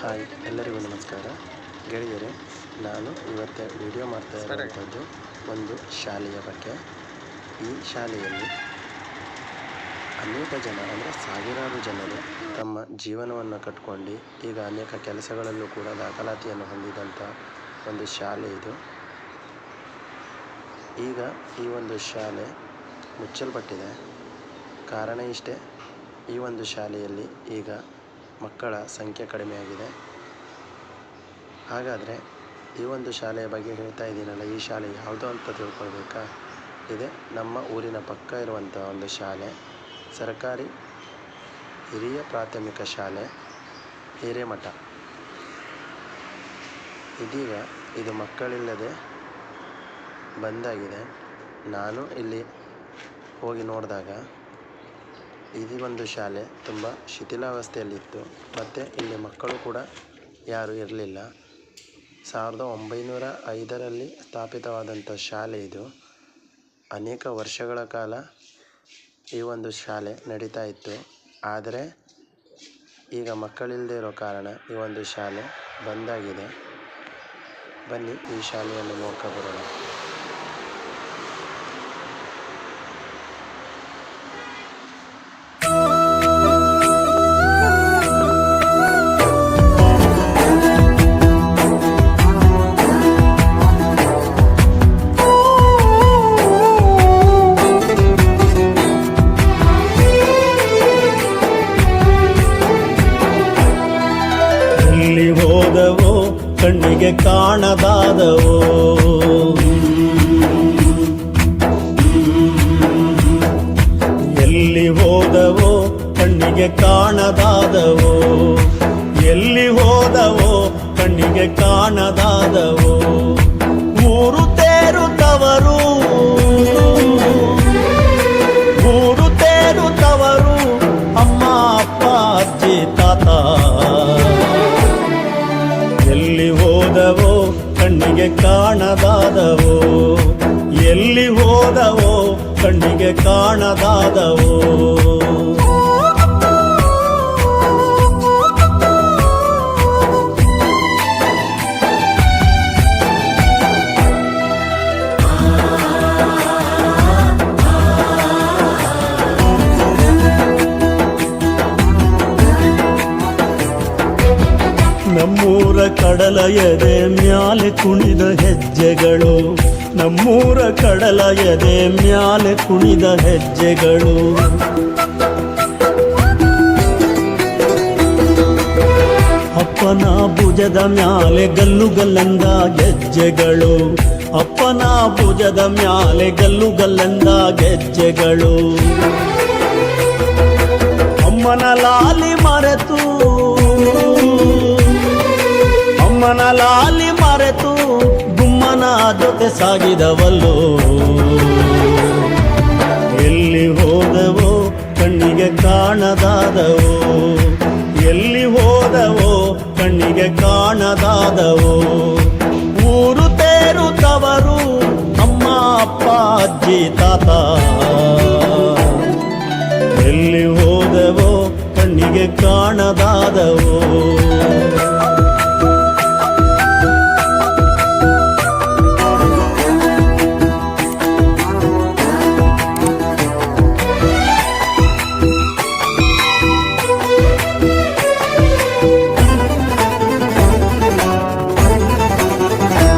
Hi, ಎಲ್ಲರಿಗೂ ನಮಸ್ಕಾರ. ಗೆಳೆಯರೆ, ನಾನು ಇವತ್ತು ವಿಡಿಯೋ ಮಾಡ್ತಾ ಇರುವಂಥದ್ದು ಒಂದು ಶಾಲೆಯ ಬಗ್ಗೆ. ಈ ಶಾಲೆಯಲ್ಲಿ ಅನೇಕ ಜನ, ಅಂದರೆ ಸಾವಿರಾರು ಜನರು ತಮ್ಮ ಜೀವನವನ್ನು ಕಟ್ಕೊಂಡು ಈಗ ಅನೇಕ ಕೆಲಸಗಳಲ್ಲೂ ಕೂಡ ದಾಖಲಾತಿಯನ್ನು ಹೊಂದಿದಂಥ ಒಂದು ಶಾಲೆ ಇದು. ಈಗ ಈ ಒಂದು ಶಾಲೆ ಮುಚ್ಚಲ್ಪಟ್ಟಿದೆ. ಕಾರಣ ಇಷ್ಟೇ, ಈ ಒಂದು ಶಾಲೆಯಲ್ಲಿ ಈಗ ಮಕ್ಕಳ ಸಂಖ್ಯೆ ಕಡಿಮೆಯಾಗಿದೆ. ಹಾಗಾದರೆ ಈ ಒಂದು ಶಾಲೆಯ ಬಗ್ಗೆ ಹೇಳ್ತಾ ಇದ್ದೀನಲ್ಲ, ಈ ಶಾಲೆ ಯಾವುದು ಅಂತ ತಿಳ್ಕೊಳ್ಬೇಕಾ? ಇದೆ ನಮ್ಮ ಊರಿನ ಪಕ್ಕ ಇರುವಂಥ ಒಂದು ಶಾಲೆ, ಸರ್ಕಾರಿ ಹಿರಿಯ ಪ್ರಾಥಮಿಕ ಶಾಲೆ, ಹಿರೇಮಠ. ಇದೀಗ ಇದು ಮಕ್ಕಳಿಲ್ಲದೆ ಬಂದಾಗಿದೆ. ನಾನು ಇಲ್ಲಿ ಹೋಗಿ ನೋಡಿದಾಗ ಇದು ಒಂದು ಶಾಲೆ. ತುಂಬ ಶಿಥಿಲಾವಸ್ಥೆಯಲ್ಲಿತ್ತು ಮತ್ತು ಇಲ್ಲಿ ಮಕ್ಕಳು ಕೂಡ ಯಾರೂ ಇರಲಿಲ್ಲ. ಸಾವಿರದ ಒಂಬೈನೂರ ಐದರಲ್ಲಿ ಸ್ಥಾಪಿತವಾದಂಥ ಶಾಲೆ ಇದು. ಅನೇಕ ವರ್ಷಗಳ ಕಾಲ ಈ ಒಂದು ಶಾಲೆ ನಡೀತಾ ಇತ್ತು. ಆದರೆ ಈಗ ಮಕ್ಕಳಿಲ್ಲದೆ ಇರೋ ಕಾರಣ ಈ ಒಂದು ಶಾಲೆ ಬಂದಾಗಿದೆ ಬನ್ನಿ ಈ ಶಾಲೆಯನ್ನು ನೋಡ್ಕೊ ಕಣ್ಣಿಗೆ ಕಾಣದಾದವೋ? ಎಲ್ಲಿ ಹೋದವೋ ಕಣ್ಣಿಗೆ ಕಾಣದಾದವೋ? ಎಲ್ಲಿ ಹೋದವೋ ಕಣ್ಣಿಗೆ ಕಾಣದಾದವೋ? ಮೂರು ತೇರು ಊರು ಹೋದವೋ ಕಣ್ಣಿಗೆ ಕಾಣದಾದವೋ ಎಲ್ಲಿ ಹೋದವೋ ಕಣ್ಣಿಗೆ ಕಾಣದಾದವೋ. ನಮ್ಮೂರ ಕಡಲ ಎದೆ ಮ್ಯಾಲೆ ಕುಣಿದ ಹೆಜ್ಜೆಗಳು. ನಮ್ಮೂರ ಕಡಲ ಎದೆ ಮ್ಯಾಲೆ ಕುಣಿದ ಹೆಜ್ಜೆಗಳು. ಅಪ್ಪನ ಭುಜದ ಮ್ಯಾಲೆ ಗಲ್ಲುಗಲ್ಲಂದ ಗೆಜ್ಜೆಗಳು. ಅಪ್ಪನ ಭುಜದ ಮ್ಯಾಲೆ ಗಲ್ಲುಗಲ್ಲಂದ ಗೆಜ್ಜೆಗಳು. ಜೊತೆ ಸಾಗಿದವಲ್ಲೋ? ಎಲ್ಲಿ ಹೋದವೋ ಕಣ್ಣಿಗೆ ಕಾಣದಾದವೋ? ಎಲ್ಲಿ ಹೋದವೋ ಕಣ್ಣಿಗೆ ಕಾಣದಾದವೋ? ಊರು ತೇರು ತವರು ಅಮ್ಮ, ಅಪ್ಪ, ಅಜ್ಜಿ, ತಾತ. ಎಲ್ಲಿ ಹೋದವೋ ಕಣ್ಣಿಗೆ ಕಾಣದಾದವೋ?